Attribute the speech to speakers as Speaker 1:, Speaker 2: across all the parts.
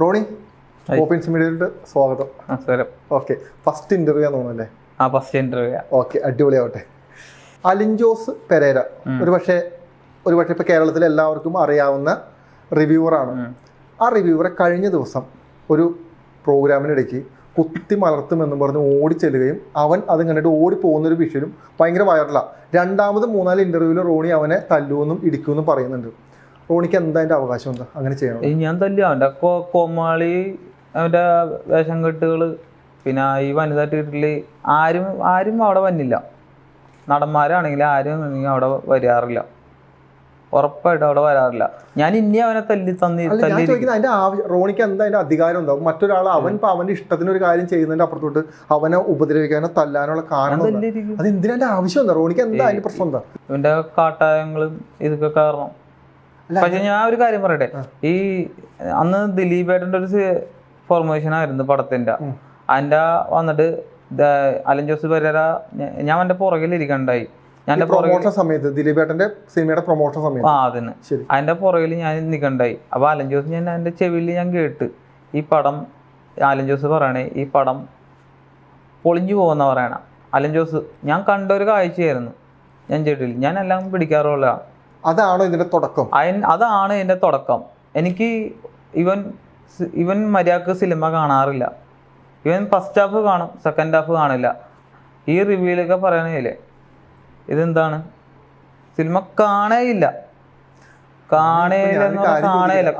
Speaker 1: Roni opens മീഡിയയിലോട്ട് സ്വാഗതം.
Speaker 2: നമസ്കാരം
Speaker 1: okay first interview ആണെന്ന് തോന്നുന്നല്ലേ
Speaker 2: ആ ഫസ്റ്റ് ഇന്റർവ്യൂ
Speaker 1: ഓക്കെ അടിപൊളിയാവട്ടെ. അലിൻജോസ് പെരേര. ഒരുപക്ഷെ ഒരുപക്ഷെ ഒരു ഇപ്പൊ കേരളത്തിലെ എല്ലാവർക്കും അറിയാവുന്ന റിവ്യൂവറാണ് ആ റിവ്യൂവറെ കഴിഞ്ഞ ദിവസം ഒരു പ്രോഗ്രാമിനിടയ്ക്ക് കുത്തി മലർത്തുമെന്നും പറഞ്ഞ് ഓടി ചെല്ലുകയും അവൻ അത് കണ്ടിട്ട് ഓടി പോകുന്നൊരു വിഷയം ഭയങ്കര വൈറലാണ് രണ്ടാമത് മൂന്നാൽ ഇന്റർവ്യൂവിൽ റോണി അവനെ തല്ലുമെന്നും ഇടിക്കുമെന്നും പറയുന്നുണ്ട്. റോണിക്ക് എന്താ അതിന്റെ അവകാശം? എന്താ? അങ്ങനെ ചെയ്യണം?
Speaker 2: ഞാൻ തല്ലു അവന്റെ കോമാളി അവന്റെ വേഷം കെട്ടുകൾ പിന്നെ ഈ വനിതാ തീയറ്ററിൽ ആരും ആരും അവിടെ വന്നില്ല. നടന്മാരാണെങ്കിൽ ആരും അവിടെ വരാറില്ല. ഉറപ്പായിട്ടും അവിടെ വരാറില്ല. ഞാൻ ഇനി അവനെ തല്ലി തന്നി
Speaker 1: അതിന്റെ റോണിക്ക് എന്താ അതിന്റെ അധികാരം ഉണ്ടാവും? മറ്റൊരാൾ അവൻ ഇപ്പൊ അവന്റെ ഇഷ്ടത്തിന് ഒരു കാര്യം ചെയ്യുന്നതിന്റെ അപ്പുറത്തോട്ട് അവനെ ഉപദ്രവിക്കാനോ തല്ലാനുള്ള കാരണം? അത് എന്തിനാ ആവശ്യം എന്താ? റോണിക്ക് എന്താ അതിന്റെ പ്രശ്നം എന്താ?
Speaker 2: ഇവന്റെ കാട്ടായങ്ങളും ഇതൊക്കെ കാരണം. പക്ഷെ ഞാൻ ഒരു കാര്യം പറയട്ടെ. ഈ അന്ന് ദിലീപേട്ടന്റെ ഒരു ഫോർമേഷൻ ആയിരുന്നു പടത്തിന്റെ.
Speaker 1: അതിന്റെ
Speaker 2: വന്നിട്ട് അലൻ ജോസ് പെരേര ഞാൻ എന്റെ പുറകിൽ ഇരിക്കണ്ടായി ഞാൻ
Speaker 1: പ്രൊമോഷൻ സമയത്ത് ദിലീപേട്ടന്റെ സിനിമയുടെ പ്രൊമോഷൻ സമയത്ത്.
Speaker 2: ആ
Speaker 1: ശരി.
Speaker 2: അതിന്റെ പുറകിൽ ഞാൻ നിൽക്കണ്ടായി അപ്പൊ അലൻ ജോസ് ഞാൻ എന്റെ ചെവിയിൽ ഞാൻ കേട്ട്. ഈ പടം അലൻ ജോസ് പറയണേ ഈ പടം പൊളിഞ്ഞു പോകുന്ന പറയണ. അലൻ ജോസ് ഞാൻ കണ്ട ഒരു കാഴ്ചയായിരുന്നു. ഞാൻ ചേട്ടില്ല ഞാൻ എല്ലാം പിടിക്കാറുള്ള
Speaker 1: അതാണോ ഇതിന്റെ തുടക്കം?
Speaker 2: അതാണ് ഇതിന്റെ തുടക്കം. എനിക്ക് ഇവൻ ഇവൻ മര്യാദയ്ക്ക് സിനിമ കാണാറില്ല. ഇവൻ ഫസ്റ്റ് ഹാഫ് കാണും സെക്കൻഡ് ഹാഫ് കാണില്ല. ഈ റിവ്യൂലൊക്കെ പറയണില്ലേ ഇതെന്താണ്? സിനിമ കാണേയില്ല കാണേയില്ല.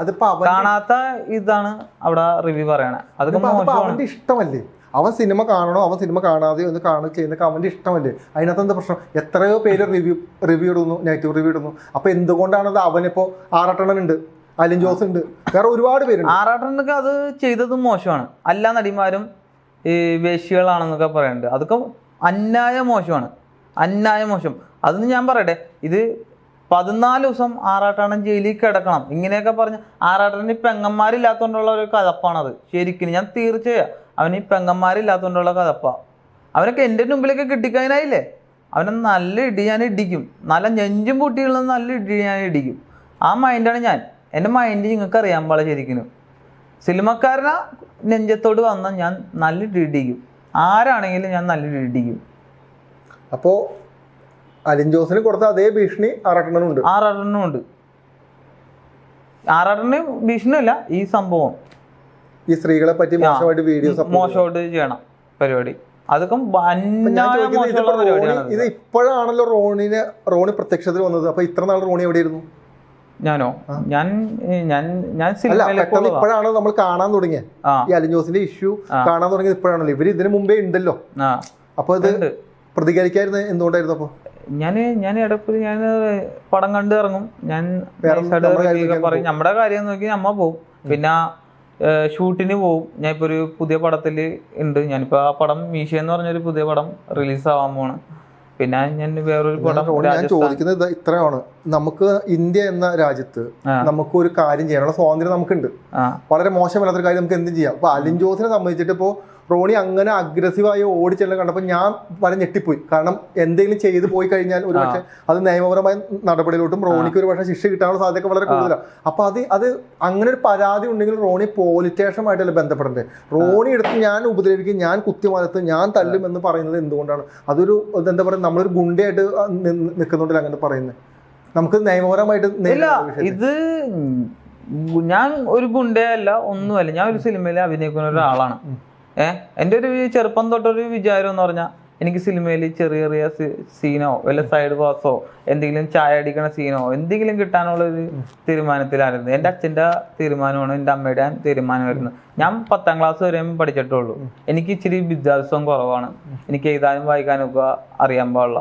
Speaker 2: കാണാത്ത ഇതാണ് അവിടെ റിവ്യൂ പറയണേ. അതൊക്കെ
Speaker 1: അവന്റെ ഇഷ്ടമല്ലേ? അവൻ സിനിമ കാണണോ? അവൻ സിനിമ കാണാതെ ഒന്ന് കാണുക ചെയ്യുന്നൊക്കെ അവന്റെ ഇഷ്ടമല്ലേ? അതിനകത്ത് എന്താ പ്രശ്നം? എത്രയോ പേര് റിവ്യൂ റിവ്യൂ ഇടുന്നു നെഗറ്റീവ് റിവ്യൂ ഇടുന്നു. അപ്പൊ എന്തുകൊണ്ടാണത് അത് അവനിപ്പോ ആറട്ടണൻ ഉണ്ട് അലിൻ ജോസ് ഉണ്ട്. വേറെ ഒരുപാട് പേരുണ്ട്.
Speaker 2: ആറാട്ടണ്ണനൊക്കെ അത് ചെയ്തത് മോശമാണ്. എല്ലാ നടിമാരും ഈ വേശികളാണെന്നൊക്കെ പറയുന്നുണ്ട് അതൊക്കെ അന്യായ മോശമാണ്. അന്യായ മോശം. അതൊന്നും ഞാൻ പറയട്ടെ. ഇത് പതിനാല് ദിവസം ആറാട്ടണ്ണൻ ജയിലിൽ കിടക്കണം. ഇങ്ങനെയൊക്കെ പറഞ്ഞ് ആറാട്ടന് പെങ്ങന്മാരില്ലാത്തതുകൊണ്ടുള്ള ഒരു കഥപ്പാണത്. ശരിക്കും ഞാൻ തീർച്ചയായും. അവന് ഈ പെങ്ങന്മാരില്ലാത്തതുകൊണ്ടുള്ള കഥപ്പാ. അവനൊക്കെ എന്റെ മുമ്പിലേക്ക് കിട്ടിക്കഴിഞ്ഞായില്ലേ? അവനെ നല്ല ഇടി ഞാൻ ഇടിക്കും. നല്ല നെഞ്ചും പൊട്ടിയുള്ള നല്ല ഇടി ഞാൻ ഇടിക്കും. ആ മൈൻഡാണ് ഞാൻ. എന്റെ മൈൻഡ് നിങ്ങൾക്ക് അറിയാൻ പാടില്ല ശരിക്കും സിനിമക്കാരനാ നെഞ്ചത്തോട് വന്നാൽ ഞാൻ നല്ല ഇടി ഇടിക്കും. ആരാണെങ്കിലും ഞാൻ നല്ല ഇടി ഇടിക്കും.
Speaker 1: അപ്പോ അലിൻ ജോസിന് കൊടുത്ത അതേ ഭീഷണി ആറാട്ടണ്ണനുണ്ട്
Speaker 2: ആറാട്ടനും ഉണ്ട് ആറാട്ടന് ഭീഷണിയല്ല ഈ സംഭവം.
Speaker 1: ഈ സ്ത്രീകളെ പറ്റി മോശമായിട്ട് വീഡിയോസ്
Speaker 2: മോശമായിട്ട് ചെയ്യണം പരിപാടി. അതൊക്കെ
Speaker 1: ഇത് ഇപ്പോഴാണല്ലോ റോണിന് റോണി പ്രത്യക്ഷത്തിൽ വന്നത്. അപ്പൊ ഇത്ര നാൾ റോണി എവിടെയായിരുന്നു?
Speaker 2: ഞാനോ? ഞാൻ ഞാൻ ഞാൻ
Speaker 1: ഇപ്പോഴാണ് നമ്മൾ കാണാൻ തുടങ്ങിയത് ഈ അലിൻ ജോസിന്റെ ഇഷ്യൂ കാണാൻ തുടങ്ങിയത് ഇപ്പോഴാണല്ലോ. ഇവർ ഇതിനു മുമ്പേ ഉണ്ടല്ലോ. അപ്പൊ ഇത് പ്രതികരിക്കായിരുന്നു എന്തുകൊണ്ടായിരുന്നു അപ്പൊ?
Speaker 2: ഞാൻ ഞാൻ ഇടയ്ക്ക് ഞാൻ പടം കണ്ട് ഇറങ്ങും. ഞാൻ പറയും. നമ്മുടെ കാര്യം നോക്കി നമ്മ പോവും. പിന്നെ ഷൂട്ടിന് പോവും. ഞാൻ ഇപ്പൊ ഒരു പുതിയ പടത്തിൽ ഉണ്ട് ഞാനിപ്പോ ആ പടം മീശ എന്ന് പറഞ്ഞൊരു പുതിയ പടം റിലീസ് ആവാൻ പോണ്. പിന്നെ ഞാൻ വേറൊരു പടം
Speaker 1: ഞാൻ ചോദിക്കുന്നത് ഇത്രയാണ്. നമുക്ക് ഇന്ത്യ എന്ന രാജ്യത്ത് നമുക്ക് ഒരു കാര്യം ചെയ്യാനുള്ള സ്വാതന്ത്ര്യം നമുക്കുണ്ട്. വളരെ മോശമല്ലാത്തൊരു കാര്യം നമുക്ക് എന്തും ചെയ്യാം. അപ്പൊ അലിൻ ജോസിനെ സംബന്ധിച്ചിട്ട് ഇപ്പോ റോണി അങ്ങനെ അഗ്രസീവായി ചെല്ലാൻ കണ്ടപ്പോൾ ഞാൻ വളരെ ഞെട്ടിപ്പോയി. കാരണം എന്തെങ്കിലും ചെയ്തു പോയി കഴിഞ്ഞാൽ ഒരു പക്ഷേ അത് നിയമപരമായ നടപടിയിലോട്ടും റോണിക്ക് ഒരു പക്ഷേ ശിക്ഷ കിട്ടാനുള്ള സാധ്യത വളരെ കൂടുതലാണ്. അപ്പൊ അത് അത് അങ്ങനെ ഒരു പരാതി ഉണ്ടെങ്കിൽ റോണി പോലീസ് സ്റ്റേഷനുമായിട്ടല്ല ബന്ധപ്പെടേണ്ടത് റോണി എടുത്ത് ഞാൻ ഉപദ്രവിക്കും ഞാൻ കുത്തിമലത്ത് ഞാൻ തല്ലും എന്ന് പറയുന്നത് എന്തുകൊണ്ടാണ്? അതൊരു എന്താ പറയുക നമ്മളൊരു ഗുണ്ടയായിട്ട് നിൽക്കുന്നുണ്ടല്ലോ അങ്ങനെ പറയുന്നത് നമുക്ക് നിയമപരമായിട്ട്
Speaker 2: ഇത് ഞാൻ ഒരു ഗുണ്ടയല്ല ഒന്നുമല്ല. ഞാൻ ഒരു സിനിമയിൽ അഭിനയിക്കുന്ന ഒരാളാണ്. ഏഹ് എന്റെ ഒരു ചെറുപ്പം തൊട്ടൊരു വിചാരം എന്ന് പറഞ്ഞാൽ എനിക്ക് സിനിമയിൽ ചെറിയ ചെറിയ സീനോ വല്ല സൈഡ് പാസോ എന്തെങ്കിലും ചായ അടിക്കണ സീനോ എന്തെങ്കിലും കിട്ടാനുള്ള ഒരു തീരുമാനത്തിലായിരുന്നു. എന്റെ അച്ഛന്റെ തീരുമാനമാണ് എന്റെ അമ്മയുടെ തീരുമാനമായിരുന്നു. ഞാൻ പത്താം ക്ലാസ് വരെയും പഠിച്ചിട്ടുള്ളൂ. എനിക്ക് ഇച്ചിരി വിദ്യാഭ്യാസം കുറവാണ്. എനിക്ക് എഴുതാനും വായിക്കാനും ഒക്കെ അറിയാൻ പാടില്ല.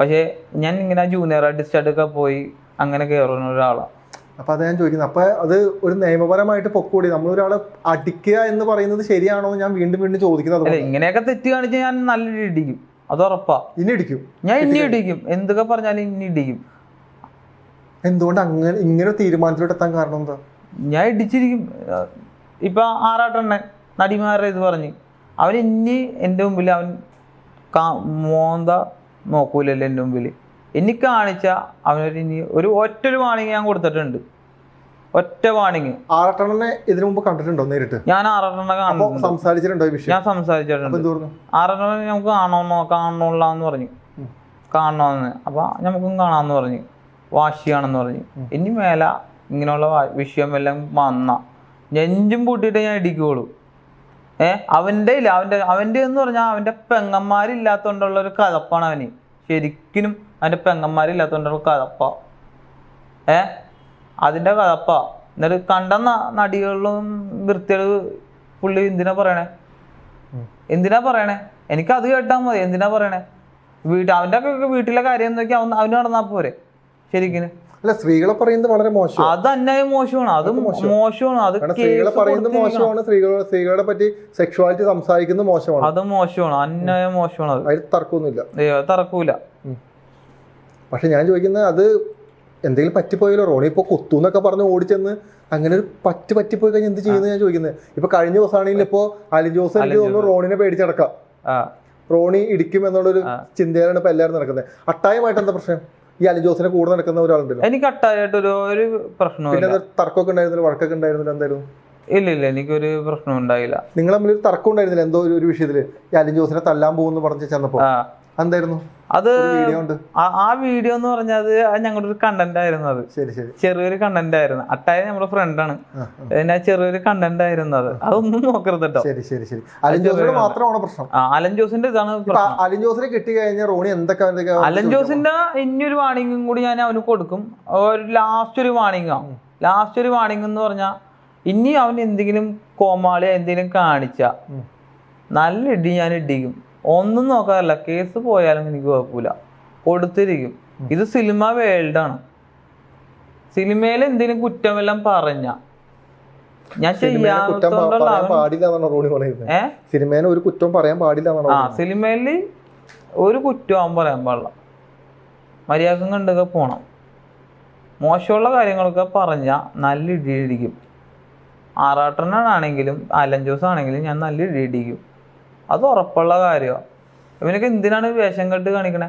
Speaker 2: പക്ഷേ ഞാൻ ഇങ്ങനെ ജൂനിയർ ആർട്ടിസ്റ്റായിട്ടൊക്കെ പോയി അങ്ങനെ കയറുന്ന ഒരാളാണ്
Speaker 1: അപ്പൊ അത് ഞാൻ ചോദിക്കുന്നത്. അപ്പോൾ അത് ഒരു നിയമപരമായിട്ട് പൊക്കൂടി. നമ്മളൊരാളെ അടിക്കുക എന്ന് പറയുന്നത് ശരിയാണോ എന്ന് ഞാൻ വീണ്ടും വീണ്ടും ചോദിക്കുന്നത്
Speaker 2: അല്ല ഇങ്ങനെയൊക്കെ തെറ്റ് കാണിച്ച് ഞാൻ നല്ല ഇടിക്കും. അത് ഉറപ്പാ.
Speaker 1: ഇനി ഇടിക്കും.
Speaker 2: ഞാൻ ഇനി ഇടിക്കും. എന്തൊക്കെ പറഞ്ഞാലും ഇനി ഇടിക്കും.
Speaker 1: എന്തുകൊണ്ട് അങ്ങനെ ഇങ്ങനെ ഒരു തീരുമാനത്തിലോട്ട് എത്താൻ കാരണം എന്താ?
Speaker 2: ഞാൻ ഇടിച്ചിരിക്കും. ഏഹ് ഇപ്പൊ ആറാട്ടെണ്ണൻ നടിമാരുടെ ഇത് പറഞ്ഞ്. അവൻ ഇനി എന്റെ മുമ്പിൽ അവൻ കാ മോന്ത നോക്കൂലല്ലോ എന്റെ മുമ്പിൽ ഇനി കാണിച്ച അവനൊരു ഇനി ഒരു ഒറ്റ ഒരു വാണിങ് ഞാൻ കൊടുത്തിട്ടുണ്ട്. ഒറ്റ വാണിങ്
Speaker 1: ആറട്ടെണ്ണനെ ഇതിനു മുമ്പ് കണ്ടിട്ടുണ്ടോ നേരിട്ട്?
Speaker 2: ഞാൻ ആറട്ടെണ്ണ
Speaker 1: അപ്പൊ
Speaker 2: കാണുന്നുണ്ട്.
Speaker 1: സംസാരിച്ചിട്ടുണ്ടോ ഈ വിഷയം?
Speaker 2: ഞാൻ
Speaker 1: അപ്പൊ
Speaker 2: സംസാരിച്ചിട്ടുണ്ട്
Speaker 1: എന്ത് പറഞ്ഞു
Speaker 2: ആറെണ്ണം നമുക്ക് കാണണമെന്നോ കാണണമല്ലാന്ന് പറഞ്ഞു. കാണണമെന്ന് അപ്പൊ നമുക്കും കാണാമെന്ന് പറഞ്ഞു. വാശിയാണെന്ന് പറഞ്ഞു. ഇനി മേല ഇങ്ങനെയുള്ള വാ- വിഷയം എല്ലാം വന്ന. നെഞ്ചും പൂട്ടിയിട്ട് ഞാൻ ഇടിക്കുള്ളൂ ഏ? അവന്റെ ഇല്ല. അവന്റെ അവന്റെ എന്ന് പറഞ്ഞാൽ അവന്റെ പെങ്ങന്മാരില്ലാത്തതുകൊണ്ടുള്ള ഒരു കഥപ്പാണ് അവന്. ശരിക്കും അവന്റെ പെങ്ങന്മാരില്ലാത്തതുകൊണ്ടുള്ള കഥപ്പ. ഏ? അതിന്റെ കഥപ്പ. എന്നിട്ട് കണ്ട നടികളിലും വൃത്തികൾ പുള്ളി എന്തിനാ പറയണേ? എന്തിനാ പറയണേ? എനിക്ക് അത് കേട്ടാൽ മതി. എന്തിനാ പറയണേ? വീട്ടിൽ അവന്റെ ഒക്കെ വീട്ടിലെ കാര്യം എന്തൊക്കെ അവൻ അവന് നടന്നാ പോരെ. ശരിക്കും
Speaker 1: അല്ല സ്ത്രീകളെ പറയുന്നത് വളരെ മോശം.
Speaker 2: അത് അന്യായം മോശമാണ്. അത് മോശമാണ്. അത്
Speaker 1: സ്ത്രീകളെ പറയുന്നത് മോശമാണ്. സ്ത്രീകൾ സ്ത്രീകളെ പറ്റി സെക്ഷുവാലിറ്റി സംസാരിക്കുന്നത് മോശമാണ്.
Speaker 2: അത് മോശമാണ്. അന്യായം മോശമാണ് അത്.
Speaker 1: അതിൽ തർക്കമൊന്നുമില്ല.
Speaker 2: തറക്കൂല
Speaker 1: പക്ഷെ ഞാൻ ചോദിക്കുന്നത് അത് എന്തെങ്കിലും പറ്റിപ്പോയാലോ? റോണി ഇപ്പോൾ കുത്തു എന്നൊക്കെ പറഞ്ഞ് ഓടിച്ചെന്ന് അങ്ങനെ ഒരു പറ്റ് പറ്റിപ്പോയി കഴിഞ്ഞാൽ എന്ത് ചെയ്യുന്നത് ഞാൻ ചോദിക്കുന്നത് ഇപ്പൊ കഴിഞ്ഞ ദിവസമാണെങ്കിൽ ഇപ്പോൾ അലിൻ ജോസ് എനിക്ക് തോന്നുന്നു റോണിനെ പേടിച്ചടക്കാം. റോണി ഇടിക്കും എന്നുള്ളൊരു. ചിന്തയിലാണ് ഇപ്പൊ എല്ലാവരും നടക്കുന്നത്. അട്ടായമായിട്ട് എന്താ പ്രശ്നം? ഈ അലി ജോസിനെ കൂടെ നടക്കുന്ന ഒരാളുണ്ടല്ലോ.
Speaker 2: എനിക്ക് അട്ടായിട്ടൊരു ഒരു പ്രശ്നവും
Speaker 1: പിന്നെ തർക്കമൊക്കെ ഉണ്ടായിരുന്നില്ല? വഴക്കൊക്കെ ഉണ്ടായിരുന്നില്ല എന്തായിരുന്നു?
Speaker 2: ഇല്ല ഇല്ല എനിക്കൊരു പ്രശ്നം ഉണ്ടായില്ല.
Speaker 1: നിങ്ങൾ തമ്മിൽ ഒരു തർക്കം ഉണ്ടായിരുന്നില്ല എന്തോ ഒരു- വിഷയത്തിൽ? ഈ അലിൻ ജോസിനെ തല്ലാൻ പോകുന്നു പറഞ്ഞു ചെന്നപ്പോ? എന്തായിരുന്നു
Speaker 2: അത് ആ- വീഡിയോ എന്ന് പറഞ്ഞത് അത് ഞങ്ങളുടെ ഒരു കണ്ടന്റ് ആയിരുന്നു അത്. ചെറിയൊരു കണ്ടന്റ് ആയിരുന്നു. അട്ടായ നമ്മുടെ ഫ്രണ്ടാണ്. പിന്നെ ചെറിയൊരു കണ്ടന്റ് ആയിരുന്നു അത്. അതൊന്നും നോക്കരുത് കേട്ടോ
Speaker 1: ശരി ശരി ശരി. അലിൻ ജോസിനോട് മാത്രമാണ് പ്രശ്നം?
Speaker 2: അലൻ ജോസിന്റെ ഇതാണ്
Speaker 1: അലൻ ജോസിനെ കിട്ടി കഴിഞ്ഞാൽ റോണി എന്തൊക്കെ
Speaker 2: അലൻ ജോസിന്റെ ഇനിയൊരു വാണിംഗും കൂടി ഞാൻ അവന് കൊടുക്കും. ഒരു ലാസ്റ്റ് ഒരു വാണിംഗ് ആവും ലാസ്റ്റ് ഒരു വാണിംഗ് എന്ന് പറഞ്ഞാൽ ഇനി അവൻ എന്തെങ്കിലും കോമാളി എന്തെങ്കിലും കാണിച്ച നല്ല ഇടി ഞാൻ ഇടിക്കും. ഒന്നും നോക്കാറില്ല. കേസ് പോയാലും എനിക്ക് കുഴപ്പമില്ല. കൊടുത്തിരിക്കും. ഇത് സിനിമ വേൾഡ് ആണ് സിനിമയിൽ എന്തെങ്കിലും കുറ്റമെല്ലാം പറഞ്ഞ? ഞാൻ ഏ?
Speaker 1: ഒരു കുറ്റം പറയാൻ പാടില്ല
Speaker 2: ആ. സിനിമയിൽ ഒരു കുറ്റവും പറയാൻ പാടില്ല. മര്യാദ കണ്ടൊക്കെ പോണം. മോശമുള്ള കാര്യങ്ങളൊക്കെ പറഞ്ഞ നല്ല ഇടിയിടിക്കും ആറാട്ടനാണെങ്കിലും അലഞ്ചോസ് ആണെങ്കിലും ഞാൻ നല്ല ഇടിയിടിക്കും അത് ഉറപ്പുള്ള കാര്യമാണ് ഇവനൊക്കെ എന്തിനാണ് വേഷം കെട്ട് കാണിക്കണേ?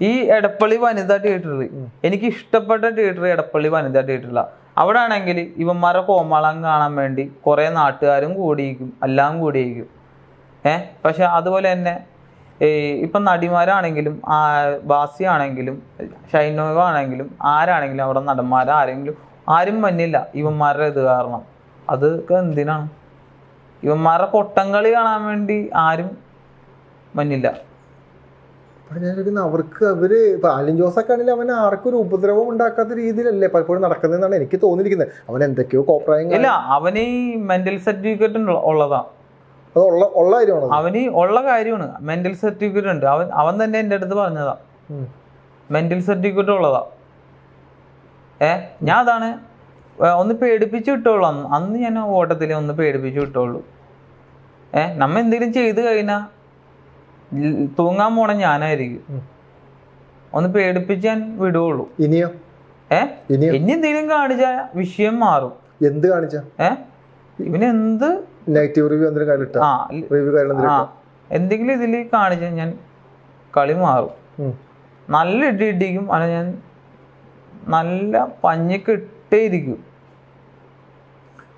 Speaker 2: ഈ എടപ്പള്ളി വനിതാ തിയേറ്ററിൽ എനിക്ക് ഇഷ്ടപ്പെട്ട തിയേറ്റർ എടപ്പള്ളി വനിതാ തിയേറ്ററിലാണ് അവിടെ ആണെങ്കിൽ ഇവന്മാരെ കോമാളം കാണാൻ വേണ്ടി കുറേ നാട്ടുകാരും കൂടിയിരിക്കും എല്ലാം കൂടിയിരിക്കും. ഏ? പക്ഷെ അതുപോലെ തന്നെ ഇപ്പം നടിമാരാണെങ്കിലും ആ ബാസി ആണെങ്കിലും ഷൈനോവ ആണെങ്കിലും ആരാണെങ്കിലും അവിടെ നടന്മാരാരെങ്കിലും ആരും മഞ്ഞില്ല. ഇവന്മാരുടെ ഇത് കാരണം. അതൊക്കെ എന്തിനാണ്? ഇവന്മാരുടെ കൊട്ടംകളി കാണാൻ വേണ്ടി ആരും മഞ്ഞില്ല
Speaker 1: അവർക്ക് അവർ ഇപ്പൊ അലിൻ ജോസൊക്കെ ആണെങ്കിൽ അവൻ ആർക്കും ഒരു ഉപദ്രവം ഉണ്ടാക്കാത്ത രീതിയിലല്ലേ പലപ്പോഴും നടക്കുന്നതെന്നാണ് എനിക്ക് തോന്നിയിരിക്കുന്നത്. അവൻ എന്തൊക്കെയോ കോപ്രായം
Speaker 2: ഇല്ല അവന് ഈ മെന്റൽ സർട്ടിഫിക്കറ്റ് ഉള്ളതാ.
Speaker 1: അത് ഉള്ള ഉള്ള കാര്യമാണ്
Speaker 2: അവന് ഉള്ള കാര്യമാണ്. മെന്റൽ സർട്ടിഫിക്കറ്റ് ഉണ്ട്. അവൻ അവൻ തന്നെ എന്റെ അടുത്ത് പറഞ്ഞതാ. മെന്റൽ സർട്ടിഫിക്കറ്റ് ഉള്ളതാ. ഏ ഞാൻ അതാണ് ഒന്ന് പേടിപ്പിച്ചു വിട്ടോളൂ. അന്ന് അന്ന് ഞാൻ ഓട്ടത്തിൽ ഒന്ന് പേടിപ്പിച്ചു വിട്ടോളൂ. ഏ നമ്മ എന്തെങ്കിലും ചെയ്ത് കഴിഞ്ഞാൽ തൂങ്ങാൻ പോണ ഞാനായിരിക്കും. ഒന്ന് പേടിപ്പിച്ച് ഞാൻ വിടുകയുള്ളൂ
Speaker 1: ഇനിയോ?
Speaker 2: ഏ ഇനി എന്തെങ്കിലും കാണിച്ച വിഷയം മാറും.
Speaker 1: എന്ത് കാണിച്ച?
Speaker 2: ഏ ഇവനെന്ത്
Speaker 1: നെഗറ്റീവ് റിവ്യൂ എന്തെങ്കിലും
Speaker 2: ആ
Speaker 1: റിവ്യൂ
Speaker 2: ആ
Speaker 1: എന്തെങ്കിലും
Speaker 2: ഇതിൽ കാണിച്ച ഞാൻ കളി മാറും. നല്ല ഇടി ഇടിക്കും അല്ല ഞാൻ നല്ല പഞ്ഞിക്ക് ഇട്ടേ ഇരിക്കും.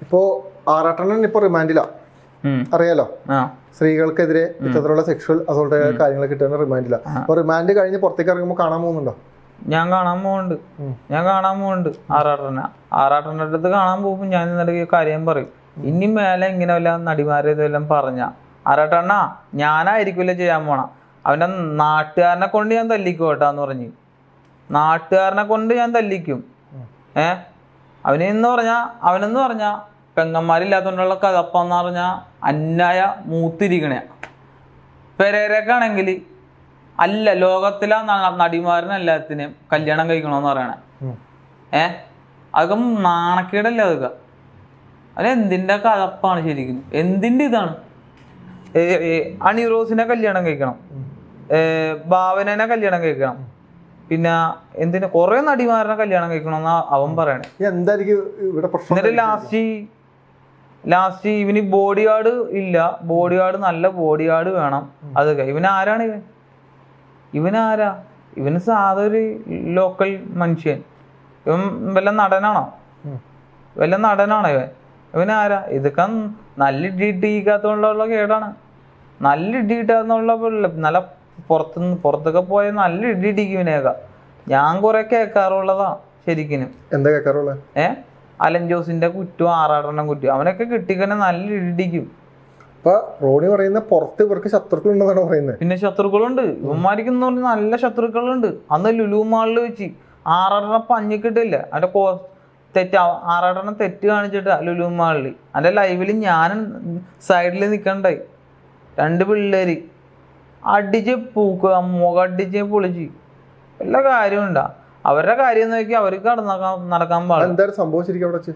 Speaker 1: ഇപ്പോ ആറാട്ടണ്ണൻ ഇപ്പൊ റിമാൻഡില. അറിയാലോ? സ്ത്രീകൾക്കെതിരെ ഇത്തരത്തിലുള്ള സെക്ഷൽ അസോൾട്ട് കാര്യങ്ങൾ കിട്ടുന്ന റിമാൻഡില അപ്പൊ റിമാൻഡ് കഴിഞ്ഞ് പുറത്തേക്ക് ഇറങ്ങുമ്പോൾ കാണാൻ പോകുന്നുണ്ടോ?
Speaker 2: ഞാൻ കാണാൻ പോകുന്നുണ്ട്. ഞാൻ കാണാൻ പോകുന്നുണ്ട്. ആറാട്ടന ആറാട്ടന്റെ അടുത്ത് കാണാൻ പോകുമ്പോൾ ഞാൻ ഇന്നലെ കാര്യം പറയും. ഇനി മേലെ ഇങ്ങനെ വല്ല നടിമാരെ ഇതെല്ലാം പറഞ്ഞ ആറാട്ടണ്ണ ഞാനായിരിക്കില്ല ചെയ്യാൻ പോണ. അവന്റെ നാട്ടുകാരനെ കൊണ്ട് ഞാൻ തല്ലിക്കും കേട്ടാന്ന് പറഞ്ഞു. നാട്ടുകാരനെ കൊണ്ട് ഞാൻ തല്ലിക്കും. ഏ? അവനെന്ന് പറഞ്ഞാ അവനെന്ന് പറഞ്ഞാ പെങ്ങന്മാരില്ലാത്തതുകൊണ്ടുള്ള കഥപ്പെന്ന് പറഞ്ഞാൽ അന്നായ മൂത്തിരിക്കണ. പെരേരക്കാണെങ്കിൽ അല്ല ലോകത്തിലെ നടിമാരനെല്ലാത്തിനെയും കല്യാണം കഴിക്കണമെന്ന് പറയണേ. ഏ? അതൊക്കെ നാണക്കേടല്ലേ അതൊക്കെ? അത് എന്തിന്റെ കഥപ്പാണ് ശരിക്കും? എന്തിന്റെ ഇതാണ്? ഏ, ഏ, അണി റോസിനെ കല്യാണം കഴിക്കണം. ഭാവനനെ കല്യാണം കഴിക്കണം. പിന്നെ എന്തിനാ കുറെ നടിമാരനെ കല്യാണം കഴിക്കണമെന്നാ അവൻ പറയണേ.
Speaker 1: എന്തായിരിക്കും ഇവിടെ
Speaker 2: ലാസ്റ്റ് ലാസ്റ്റ് ഇവന് ബോഡി ഗാർഡ് ഇല്ല. ബോഡി ഗാർഡ് നല്ല ബോഡി ഗാർഡ് വേണം. അതൊക്കെ. ഇവൻ ആരാണ് ഇവൻ? ഇവൻ ആരാ? ഇവന് സാധാ ഒരു ലോക്കൽ മനുഷ്യൻ. ഇവൻ വല്ല നടനാണോ. വല്ല നടനാണോ ഇവൻ? ഇവൻ ആരാ? ഇതൊക്കെ നല്ല ഇടി ഇരിക്കാത്തോണ്ടുള്ള കേടാണ്. നല്ല ഇടി കിട്ടാന്നുള്ള നല്ല പുറത്തുനിന്ന് പുറത്തൊക്കെ പോയ നല്ല ഇടി ഇടിക്കും ഇവനെയൊക്കെ. ഞാൻ കുറെ കേൾക്കാറുള്ളതാ ശരിക്കിനും.
Speaker 1: എന്താ കേൾക്കാറുള്ളത്
Speaker 2: ഏ? അലൻ ജോസിന്റെ കുറ്റും ആറാടെണ്ണം കുറ്റും അവനൊക്കെ കിട്ടിക്കണേ നല്ല ഇടിക്കും.
Speaker 1: അപ്പൊ റോണി പറയുന്ന പുറത്ത് ഇവർക്ക് ശത്രുക്കൾ ഉണ്ടെന്നാണ് പറയുന്നത്.
Speaker 2: പിന്നെ ശത്രുക്കളുണ്ട്. ഇവന്മാർക്ക് പറഞ്ഞാൽ നല്ല ശത്രുക്കളുണ്ട്. അന്ന് ലുലു മാളിൽ വെച്ച് ആറാടെണ്ണം പഞ്ഞിക്കിട്ടില്ല അവന്റെ കോ തെറ്റ് ആറാടെണ്ണം തെറ്റ് കാണിച്ചിട്ടാ ലുലു മാളിൽ ലൈവിൽ ലൈവിൽ ഞാനും സൈഡിൽ നിൽക്കണ്ടായി രണ്ട് പിള്ളേര്. അടിച്ച് പൂക്കുക മുഖം അടിച്ച് പൊളിച്ച്. എല്ലാ കാര്യവും ഉണ്ടാ. അവരുടെ കാര്യം നോക്കി അവർക്ക് നടക്കാൻ പാടില്ല.
Speaker 1: എന്തായാലും സംഭവിച്ചിരിക്കും അവിടെ വെച്ച്.